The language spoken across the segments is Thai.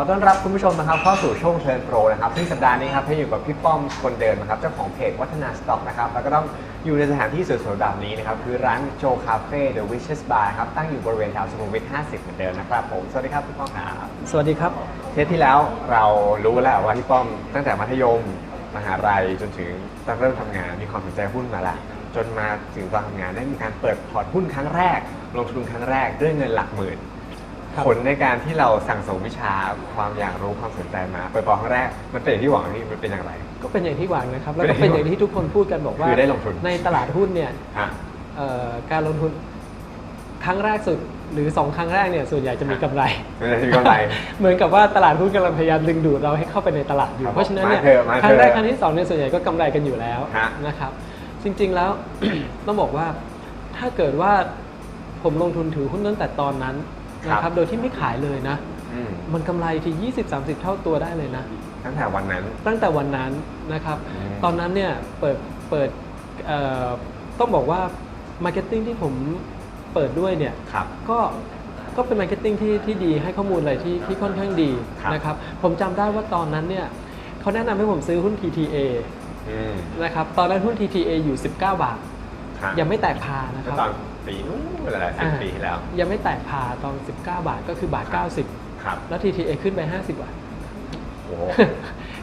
อต้อนรับคุณผู้ชมนะครับเข้าสู่ช่วงเทิร์นโปรนะครับซึ่งสัปดาห์นี้ครับให้อยู่กับพี่ป้อมคนเดิมนะครับเจ้าของเพจวัฒนาสต็อกนะครับแล้วก็ต้องอยู่ในสถานที่สวยๆแบบนี้นะครับคือร้านโจคาเฟ่เดอะวิชเชสบาร์ครับตั้งอยู่บริเวณแถวสุขุมวิท 50 เหมือนเดิมนะครับผมสวัสดีครับพี่ป้อมครับสวัสดีครับเทปที่แล้วเรารู้แล้วว่าพี่ป้อมตั้งแต่มัธยมมหาลัยจนถึงตอนเริ่มทำงานมีความสนใจหุ้นมาละจนมาถึงตอนทำงานได้มีการเปิดพอร์ตหุ้นครั้งแรก ลงทุนครั้งแรกด้วยเงินหลักหมื่นครับ ผลในการที่เราสั่งสมวิชาความอยากรู้ความสนใจมาเปิดพอร์ตครั้งแรกมันเป็นอย่างที่หวังนี่มันเป็นอย่างไร ก็เป็นอย่างที่หวังนะครับ แล้วเป็ก็นอย่างที่เป็นอย่างที่ทุกคนพูดกันบอกว่าคือได้ลงทุนในตลาดหุ้นเนี่ยฮะเอ่อการลงทุนครั้งแรกสุดหรือ 2 ครั้งแรกเนี่ยส่วนใหญ่จะมีกำไรไม่ได้มีกำไร เหมือนกับว่าตลาดหุ้นกำลังพยายามดึงดูดเราให้เข้าไปในตลาดอยู่ครับเพราะฉะนั้นเนี่ยมาเถอะมาเถอะครั้งแรกครั้งที่สองเนี่ยส่วนใหญ่ก็กำไรกันอยู่แล้วฮะนะครับ จริงๆแล้วต้องบอกว่าถ้าเกิดว่าผมลงทุนถือหุ้นตั้งแต่ตอนนั้น นะครับ โดยที่ไม่ขายเลยนะ อืมมันกำไรที่ 20-30 เท่าตัวได้เลยนะ ตั้งแต่วันนั้น ตั้งแต่วันนั้นนะครับ อืมตอนนั้นเนี่ยเปิดเปิดเอ่อต้องบอกว่ามาร์เก็ตติ้งที่ผมเปิดด้วยเนี่ยครับก็ก็เป็นมาร์เก็ตติ้งที่ที่ดีให้ข้อมูลอะไรที่ที่ค่อนข้างดีครับ นะครับ ผมจำได้ว่าตอนนั้นเนี่ยเขาแนะนำให้ผมซื้อหุ้น TTA อืมนะครับ ตอนนั้นหุ้น TTA อยู่ 19 บาท ครับยังไม่แตกพานะคก็รับ ตอน ปีนู้นเวลาสิบอ่าปีที่แล้ว ยังไม่แตกพาตอน 19 บาทก็คือบาท 90 ครับ แล้ว TTA ขึ้นไป 50 บาทโอ้โห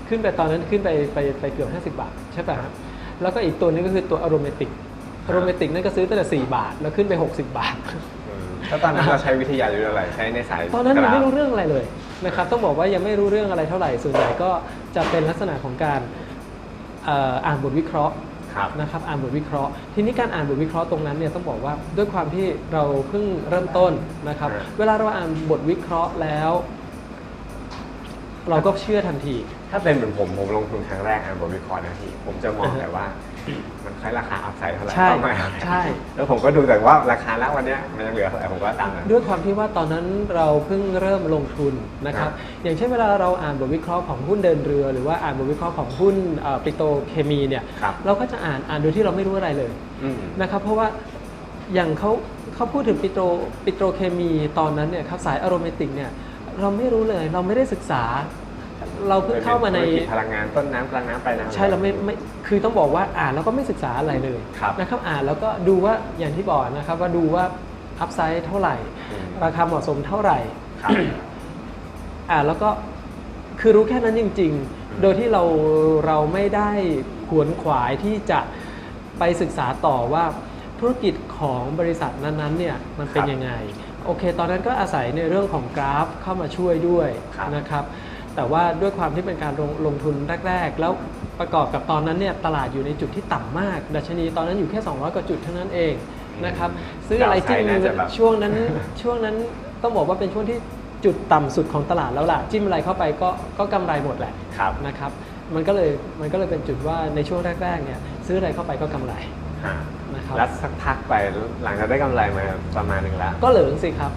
ขึ้นไปตอนนั้นขึ้นไปไปไปเกือบ 50 บาท ใช่ป่ะครับ แล้วก็อีกตัวนึงก็คือตัวอ r ร m เมติกอ r ร m เมติกนั่นก็ซื้อตั้งแต่ 4 บาท แล้วขึ้นไป 60 บาทอืมแล้วตอนนั้นเราใช้วิทยาหรืออะไรใช้ในสายตอนนั้นยังไม่รู้กาฟเรื่องอะไรเลยนะครับต้องบอกว่ายังไม่รู้เรื่องอะไรเท่าไหร่ส่วนใหญ่ก็จะเป็นลักษณะของการเอ่ออ่านบทวิเคราะห์ ครับนะครับอ่านบทวิเคราะห์ ทีนี้การอ่านบทวิเคราะห์ตรงนั้นเนี่ยต้องบอกว่าด้วยความที่เราเพิ่งเริ่มต้นนะครับครับเวลาเราอ่านบทวิเคราะห์แล้ว เราก็เชื่อทันที ถ้าเป็นเหมือนผมผมลงทุนครั้งแรกอ่านบทวิเคราะห์นะพี่ผมจะมองแต่ว่า มันใช้ราคาอัพไซด์เท่าไหร่ใช่เป้าหมายใช่ แล้วผมก็ดูแต่ว่าราคาแล้ววันเนี้ยมันยังเหลือเท่าไหร่ผมก็ตามนั้น ด้วยความที่ว่าตอนนั้นเราเพิ่งเริ่มลงทุนนะครับครับอย่างเช่นเวลาเราอ่านบทวิเคราะห์ของหุ้นเดินเรือ หรือว่าอ่านบทวิเคราะห์ของหุ้นเอ่อปิโตรเคมีเนี่ย ครับ เราก็จะอ่านอ่านโดยที่เราไม่รู้อะไรเลยอืม นะครับ เพราะว่าอย่างเขาเขาพูดถึงปิโตรปิโตรเคมีตอนนั้นเนี่ยครับสายอโรเมติกเนี่ยเราไม่รู้เลยเราไม่ได้ศึกษา เราเพิ่งเข้ามาในธุรกิจพลังงานต้นน้ำกลางน้ำปลายน้ำ ใช่เราไม่ไม่คือต้องบอกว่าอ่านแล้วก็ไม่ศึกษาอะไรเลยครับนะครับอ่านแล้วก็ดูว่าอย่างที่บอกนะครับว่าดูว่าอัพไซด์เท่าไหร่ อืม ราคาเหมาะสมเท่าไหร่ ครับ อ่านแล้วก็คือรู้แค่นั้นจริงอืมๆโดยที่เราเราไม่ได้ขวนขวายที่จะไปศึกษาต่อว่าธุรกิจของบริษัทนั้นๆเนี่ยมันเป็นยังไง โอเค ตอนนั้นก็อาศัยในเรื่องของกราฟเข้ามาช่วยด้วยครับ นะครับ แต่ว่าด้วยความที่เป็นการลงลงทุนแรก ๆ แล้วประกอบกับตอนนั้นเนี่ยตลาดอยู่ในจุดที่ต่ำมาก ดัชนีตอนนั้นอยู่แค่ 200 กว่าจุดเท่านั้นเองนะครับซื้ออะไรจิ้มดาวไซด์น่าจะแบบช่วงนั้นช่วงนั้นต้องบอกว่าเป็นช่วงที่จุดต่ำสุดของตลาดแล้วล่ะ จิ้มอะไรเข้าไปก็ก็กำไรหมดแหละครับนะครับมันก็เลยมันก็เลยเป็นจุดว่าในช่วงแรกๆเนี่ยซื้ออะไรเข้าไปก็กำไรฮะนะครับแล้วสักพักไปหลังจากได้กำไรมาประมาณหนึ่งแล้ว ก็เหลิงสิครับ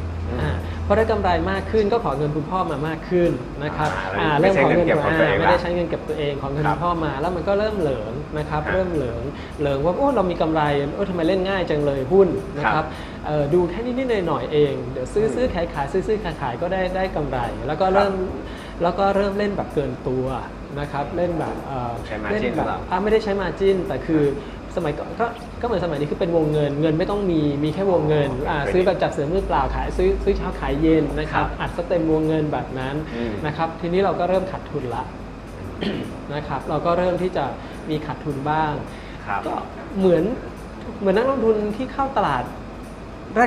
อืมอ่าพอได้กำไรมากขึ้นก็ขอเงินคุณพ่อมามากขึ้นนะครับอ่าอ่าไม่เริ่มใช่ขอเงิเงินนเก็บของตัวเองอ่าไม่ละได้ใช้เงินเก็บตัวเองของเงินครับคุณพ่อมา แล้วมันก็เริ่มเหลิงนะครับครับเริ่มเหลิงเหลิงว่าโอ้เรามีกำไรโอ้ทำไมเล่นง่ายจังเลยหุ้นนะคครัรับบเอ่อดูแค่นิดๆหน่อยๆเองเดี๋ยวซื้อซื้อขายขายซื้อซื้อขายขายก็ได้ได้กำไร แล้วก็เริ่มแล้วก็เริ่มเล่นแบบเกินตัวนะครับเล่นแบบเอ่อใช้ margin เล่นแบบหรือเปล่าอ่าไม่ได้ใช้มาจินแต่คือ สมัยก่อนก็ก็เหมือนสมัยนี้คือเป็นวงเงิน เงินไม่ต้องมีมีแค่วงเงินอ่าเป็นซื้อแบบจับเสือมือเปล่าขายซื้อซื้อเช้าขายเย็นนะครับครับอัดสเต็มวงเงินแบบนั้นอืมนะครับ ทีนี้เราก็เริ่มขาดทุนละนะครับ เราก็เริ่มที่จะมีขาดทุนบ้างครับก็เหมือนเหมือนนักลงทุนที่เข้าตลาด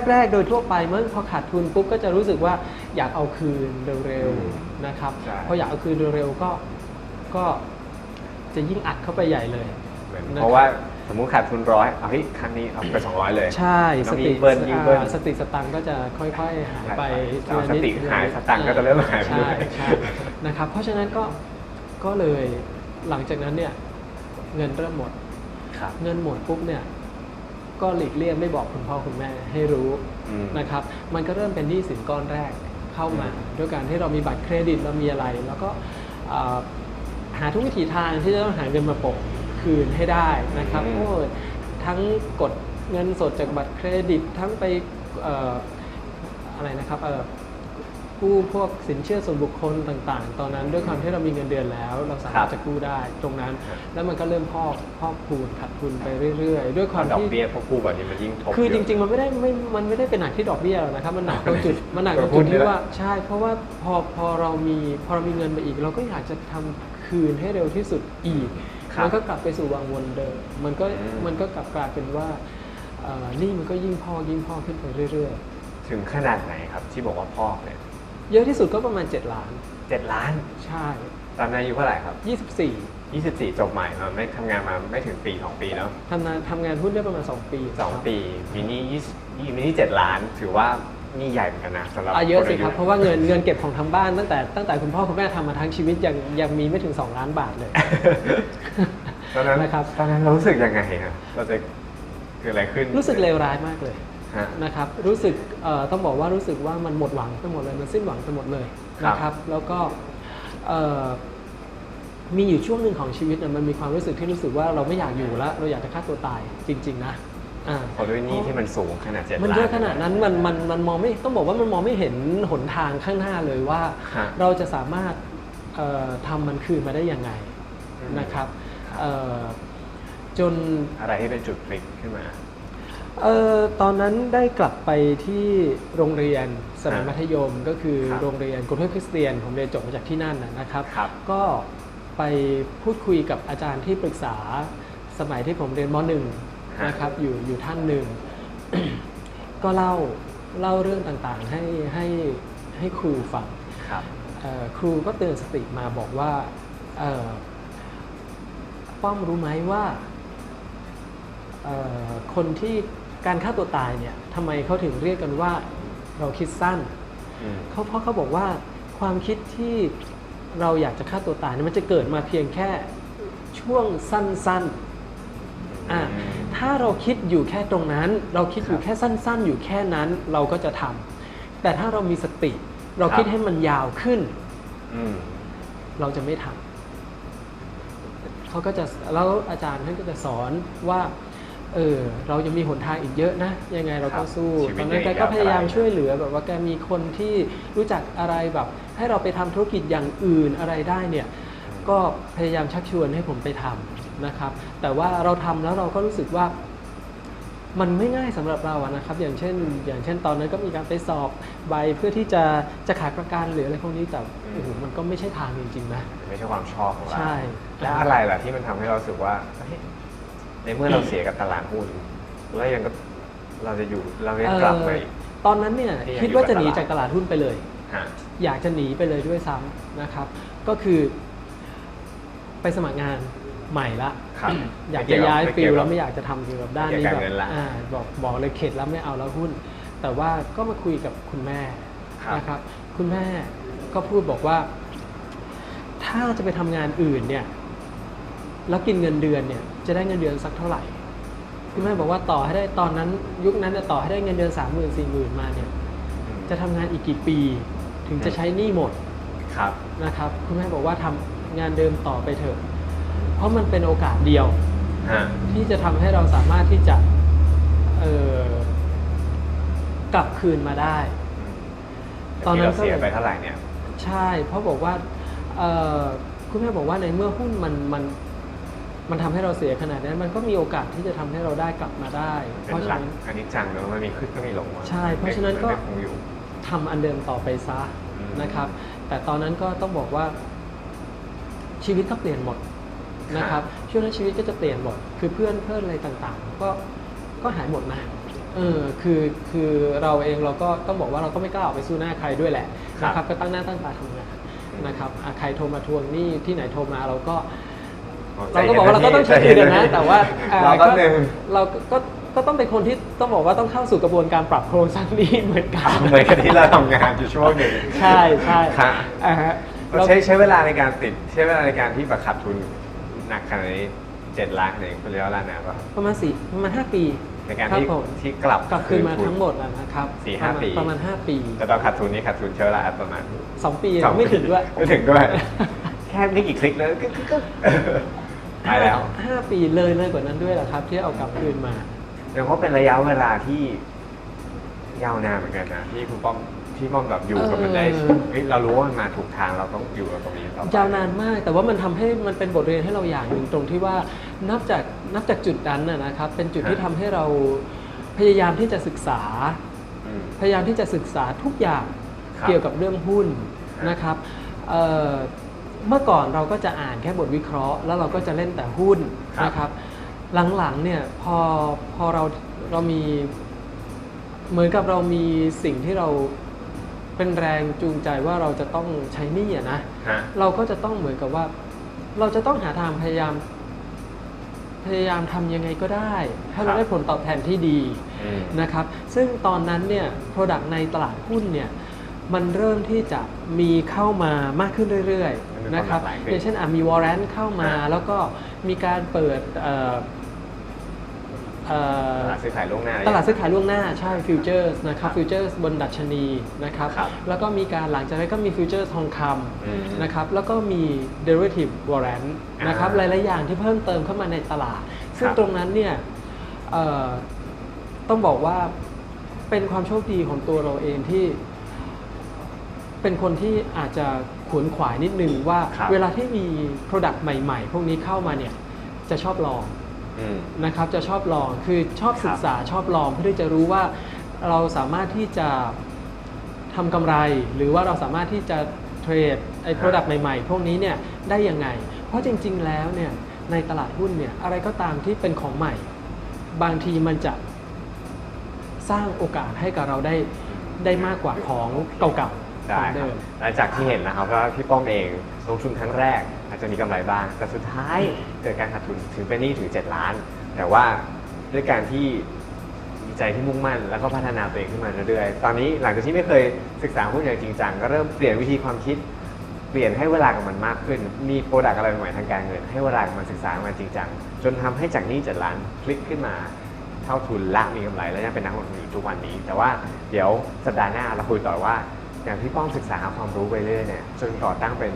แรก ๆ โดยทั่วไปเมื่อพอขาดทุนปุ๊บก็จะรู้สึกว่าอยากเอาคืนเร็วอืมๆนะครับใช่พออยากเอาคืนเร็วๆก็ก็จะยิ่งอัดเข้าไปใหญ่เลยเหมือนนะครับเพราะว่า สมมุติขาดทุนร้อยเอาเฮ้ยครั้งนี้เอาไปสองร้อยเลย ใช่ต้สองติยิ่งเบิ้ลยิ่งเบิ้ล อ่าสติสตังค์ก็จะค่อยๆหายไปเอาทีละนิดสติหายสตังค์ก็จะเริ่มหายไปใช่ด้วย ใช่นะครับเพราะฉะนั้นก็ก็เลยหลังจากนั้นเนี่ยเงินเริ่มหมด ครับ เงินหมดปุ๊บเนี่ยก็หลีกเลี่ยงไม่บอกคุณพ่อคุณแม่ให้รู้อืมนะครับ มันก็เริ่มเป็นหนี้สินก้อนแรกเข้ามา ด้วยการที่เรามีบัตรเครดิตเรามีอะไร แล้วก็เอ่อหาทุกวิถีทางที่จะต้องหาเงินมาโปะ คืนให้ได้นะครับอืมโอ้ยทั้งกดเงินสดจากบัตรเครดิตทั้งไปเอ่ออะไรนะครับเอ่อกู้พวกสินเชื่อส่วนบุคคลต่างๆ ตอนนั้นด้วยความที่เรามีเงินเดือนแล้ว เราสามารถจะกู้ได้ตรงนั้นครับแล้วมันก็เริ่มพอกพอกคูณขาดทุนไปเรื่อยๆ ด้วยความดอกที่เบี้ยพวกกู้แบบนี้มันยิ่งทบคือจเยะริงๆมันไม่ได้ไม่มันไม่ได้เป็นหนักที่ดอกเบี้ยหรอกนะครับมันหนักตรงจุดมันหนักตรงพูจุดดนี่ที่แหละว่าใช่ เพราะว่าพอพอเรามีพอเรามีเงินไปอีก เราก็อยากจะทำคืนให้เร็วที่สุดอีกครับ มันก็กลับไปสู่วังวนเดิมมันก็อืมมันก็กลับกลายเป็นว่าเอ่อหนี่มันก็ยิ่งพอกยิ่งพอกขึ้นไปเรื่อยถึงขนาดไหนครับที่บอกว่าพอกเนี่ยๆเยอะที่สุดก็ประมาณ 7 ล้านเจ็ดล้าน ใช่ ตอนนั้นอายุเท่าไหร่ครับ 24 24 จบใหม่มาไม่ทำงานมาไม่ถึงปี 2 ปีเนาะทำงานทำงานหุ้นได้ประมาณ 2 ปีสองปีมีหนี้ยี่มีหนี้เจ็ดล้าน ถือว่าห นี่ใหญ่เหมือนกันนะสำหรับอะเยอะสินครับ เพราะว่าเงินเงินเก็บของทางบ้านตั้งแต่ตั้งแต่คุณพ่อคุณแม่ทำมาทั้งชีวิตยังยังมีไม่ถึง 2 ล้านบาทเลย ตอนนั้นนะครับ ตอนนั้นเรารู้สึกยังไงครับเราจะเกิดอะไรขึ้น รู้สึกเลวร้ายมากเลยฮะ นะครับ รู้สึกเอ่อต้องบอกว่ารู้สึกว่ามันหมดหวังไปหมดเลยมันสิ้นหวังไปหมดเลยครับ นะครับ แล้วก็เอ่อมีอยู่ช่วงหนึ่งของชีวิตน่ะมันมีความรู้สึกที่รู้สึกว่าเราไม่อยากอยู่แล้ว เราอยากจะฆ่าตัวตายจริง ๆ นะ อ่าพอด้วยหนี้ที่มันสูงขนาดเจ็ดล้าน มันเยอะขนาดนั้นมันมันมันมองไม่ต้องบอกว่ามันมองไม่เห็นหนทางข้างหน้าเลยว่า ฮะเราจะสามารถเอ่อทำมันคืนมาได้ยังไงอืม นะครับเอ่อจนอะไรที่เป็นจุดพลิกขึ้นมา เออตอนนั้นได้กลับไปที่โรงเรียนสมัยฮะมัธยมก็คือครับโรงเรียนกรุงเทพคริสเตียน ผมเรียนจบมาจากที่นั่นนะนะครับ ครับ ก็ไปพูดคุยกับอาจารย์ที่ปรึกษาสมัยที่ผมเรียนมหนึ่งฮะ นะครับอยู่อยู่ท่านหนึ่ง ก็เล่าเล่าเรื่องต่างๆ ให้ให้ให้ครูฟังครับเอ่อครูก็เตือนสติมาบอกว่าเอ่อป้อมรู้ไหมว่าเอ่อคนที่การฆ่าตัวตายเนี่ยทำไมเขาถึงเรียกกันว่าเราคิดสั้นอืมเขาเพราะเขาบอกว่าความคิดที่เราอยากจะฆ่าตัวตายเนี่ยมันจะเกิดมาเพียงแค่ช่วงสั้นๆอะ ถ้าเราคิดอยู่แค่ตรงนั้น เราคิดอยู่แค่สั้นๆ อยู่แค่นั้นเราก็จะทำแต่ถ้าเรามีสติ เราคิดให้มันยาวขึ้นอืมเราจะไม่ทำเขาก็จะแล้วอาจารย์ท่านก็จะสอนว่าเออเรายังมีหนทางอีกเยอะนะ ยังไงเราครัก็บสู้ชีวิตตอนนั้นยังแกอีกก็ยาวไกลพยายามช่วยเหลือแบบว่าแกมีคนที่รู้จักอะไรแบบ ให้เราไปทำธุรกิจอย่างอื่นอะไรได้เนี่ย ก็พยายามชักชวนให้ผมไปทำ นะครับ แต่ว่าเราทำแล้วเราก็รู้สึกว่ามันไม่ง่ายสำหรับเราอะนะครับ อย่างเช่น อย่างเช่นตอนนั้นก็มีการไปสอบใบเพื่อที่จะจะขายประกันหรืออะไรพวกนี้แต่โอ้โหมันก็ไม่ใช่ทางจริงๆนะไม่ใช่ความชอบของเราใช่แล้วอะไรล่ะที่มันทำให้เรารู้สึกว่าเฮ้ยในเมื่อเราเสียกับตลาดหุ้นแล้วยังก็เราจะอยู่เราจะกลับไปเอ่อตอนนั้นเนี่ยที่ยังคิดว่าจะหนีอยู่กับตลาดจากตลาดหุ้นไปเลยฮะอยากจะหนีไปเลยด้วยซ้ำนะครับ ก็คือไปสมัครงาน ใหม่ละครับอยากไม่เกี่จะยวกับย้ายไม่ฟิเกี่ลยวกับแล้วไม่อยากจะทำเกี่ยวกับด้านไม่นี้เกี่ยวแบกับบเงินละอ่าบอกบอกเลยเข็ดแล้วไม่เอาแล้วหุ้น แต่ว่าก็มาคุยกับคุณแม่ครับนะครับ คุณแม่ก็พูดบอกว่า ถ้าจะไปทำงานอื่นเนี่ยแล้วกินเงินเดือนเนี่ยจะได้เงินเดือนสักเท่าไหร่คุณแม่บอกว่าต่อให้ได้ตอนนั้น ยุคนั้นเนี่ยต่อให้ได้เงินเดือนสามหมื่นสี่หมื่นมาเนี่ยจะทำงานอีกกี่ปี ถึงจะใช้หนี้หมดครับนะครับ คุณแม่บอกว่าทำงานเดิมต่อไปเถอะเพ ราะมันเป็นโอกาสเดียวฮะที่จะทำให้เราสามารถที่จะเอ่อกลับคืนมาได้ ตอนนั้นที่เราเสียก็เลยไปเท่าไหร่เนี่ย ใช่ เพราะบอกว่าเอ่อคุณแม่บอกว่าในเมื่อหุ้นมันมันมันทำให้เราเสียขนาดนั้น มันก็มีโอกาสที่จะทำให้เราได้กลับมาได้เป็เพราะนฉะหลักนั้นอันนี้จังเนอะมันมีขึ้นก็มีลงอใช่ เพราะฉะนั้นก็ไม่คงอยู่ทำอันเดิมต่อไปซะอืมนะครับ แต่ตอนนั้นก็ต้องบอกว่าชีวิตก็เปลี่ยนหมด นะครับช่วงนั้นชีวิตก็จะเปลี่ยนหมดคือเพื่อนเพื่อนอะไรต่างๆ ก็ก็หายหมดนะเออคือคือเราเองเราก็ต้องบอกว่าเราก็ไม่กล้าออกไปสู้หน้าใครด้วยแหละนะครับก็ตั้งหน้าตั้งตาทำงานนะครับอะใครโทรมาทวงหนี้ที่ไหนโทรมาเราก็เราก็บอกว่าเราก็ต้องใช้คืนนะ แต่ว่าอ่เราก็หนึ่งเราก็ก็ก็ต้องเป็นคนที่ต้องบอกว่าต้องเข้าสู่กระบวนการปรับโครงสร้างหนี้เหมือนกันเหมือนกับที่เราทำงานอยู่ช่วงหนึ่งใช่ใช่ค่ะอ่าฮะเราใช้ใช้เวลาในการติดใช้เวลาในการที่แบบขาดทุน หนักขนาดนี้เจ็ดล้านเนี่ยคุณเรียกว่าล้านไหนป่ะประมาณสี่ประมาณห้าปี ในการคบที่ผม ที่กลับกลับคืนมาทุ ทั้งหมดอะนะครับสี่ห้าประมณปี ประมาณห้าปีแต่ตอนขาดทุนนี่ขาดทุนใช้เวลาประมาณสองปีสอไม่ถึงด้วย ไม่ถึงด้วย แค่ไม่กี่คลิกเลยก็ก็ก็ไปแล้วห้าห้าปีเลยเลยกว่านั้นด้วยแหละครับ ที่เอากลับคืนมา เดี๋ยวเขาเป็นระยะเวลาที่ยาวนานเหมือนกันนะที่คุณป้อม ที่ที่มองแบบอยู่กับมันได้เออ เฮ้ยเรารู้ว่ามันมาถูกทางเราต้องอยู่กับตรงนี้ต่อไป ยาวนานมากแต่ว่ามันทำให้มันเป็นบทเรียนให้เราอย่างหนึ่งตรงที่ว่านับจากนับจากจุดนั้นนะนะครับ เป็นจุดที่ทำให้เราพยายามที่จะศึกษา อืม พยายามที่จะศึกษาทุกอย่างครับเกี่ยวกับเรื่องหุ้นครับนะครับเอ่อเมื่อก่อนเราก็จะอ่านแค่บทวิเคราะห์ แล้วเราก็จะเล่นแต่หุ้นครับนะครับ หลังๆเนี่ยพอพอเราเรามีเหมือนกับเรามีสิ่งที่เรา เป็นแรงจูงใจว่าเราจะต้องใช้หนี้อะนะ ฮะ เราก็จะต้องเหมือนกับว่า เราจะต้องหาทางพยายาม พยายามทำยังไงก็ได้ ให้เราได้ผลตอบแทนที่ดี อืม นะครับซึ่งตอนนั้นเนี่ย Product ในตลาดหุ้นเนี่ย มันเริ่มที่จะมีเข้ามามากขึ้นเรื่อยมันมีๆ นะครับ ความหลากหลายขึ้นอย่างเช่นอะมีวอร์เรนเข้ามาอ่าแล้วก็มีการเปิดเอ่อเอ่อ ตลาดซื้อขายล่วงหน้า ตลาดซื้อขายล่วงหน้าใช่ฟิวเจอร์สนะครับฟิวเจอร์สบนดัชนีนะครับครับแล้วก็มีการหลังจากนั้นก็มีฟิวเจอร์ทองคอืมำนะครับแล้วก็มี derivative warrant นะครับอ่าหลายๆอย่างที่เพิ่มเติมเข้ามาในตลาด ซึ่งครับตรงนั้นเนี่ยเอ่อต้องบอกว่าเป็นความโชคดีของตัวเราเองที่ เป็นคนที่อาจจะขวนขวายนิดนึงว่าครับเวลาที่มี Product ใหม่ ๆ พวกนี้เข้ามาเนี่ยจะชอบลองอืม นะครับจะชอบลองคือชอบศึกษาชอบลองเพื่อที่จะรู้ว่าเราสามารถที่จะทำกำไร หรือว่าเราสามารถที่จะเทรดไอ้ครับ Product ใหม่ๆ พวกนี้เนี่ยได้ยังไง เพราะจริง ๆ แล้วเนี่ยในตลาดหุ้นเนี่ยอะไรก็ตามที่เป็นของใหม่ บางทีมันจะสร้างโอกาสให้กับเราได้ได้มากกว่าของเก่าๆขได้องครัเดิบมหลังจากที่เห็นนะครับว่าพี่ป้อมเองลงทุนครั้งแรก อาจจะมีกำไรบ้าง แต่สุดท้ายเกิดการขาดทุนถึงเป็นหนี้ถึง 7 ล้าน แต่ว่าด้วยการที่มีใจที่มุ่งมั่น แล้วก็พัฒนาตัวเองขึ้นมาเรื่อยๆ ตอนนี้หลังจากที่ไม่เคยศึกษาหุ้นอย่างจริงจังก็เริ่มเปลี่ยนวิธีความคิด เปลี่ยนให้เวลากับมันมากขึ้น มีโปรดักต์อะไรใหม่ๆทางการเงิน ให้เวลากับมันศึกษามันจริงจังจนทำให้จากหนี้7ล้านพลิกขึ้นมาเท่าทุนละมีกำไรและยังเป็นนักลงทุนอยู่ทุกวันนี้ แต่ว่าเดี๋ยวสัปดาห์หน้าเราคุยต่อว่าอย่างที่ป้อมศึกษาหาความรู้ไปเรื่อยเนี่ยจนก่อตั้งเป็น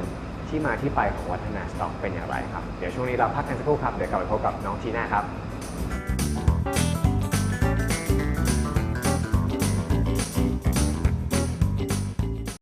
ที่มาที่ไปของวัฒนาสต็อกเป็นอย่างไรครับ เดี๋ยวช่วงนี้เราพักกันสักครู่ครับ เดี๋ยวกลับไปพบกับน้องทีน่าครับ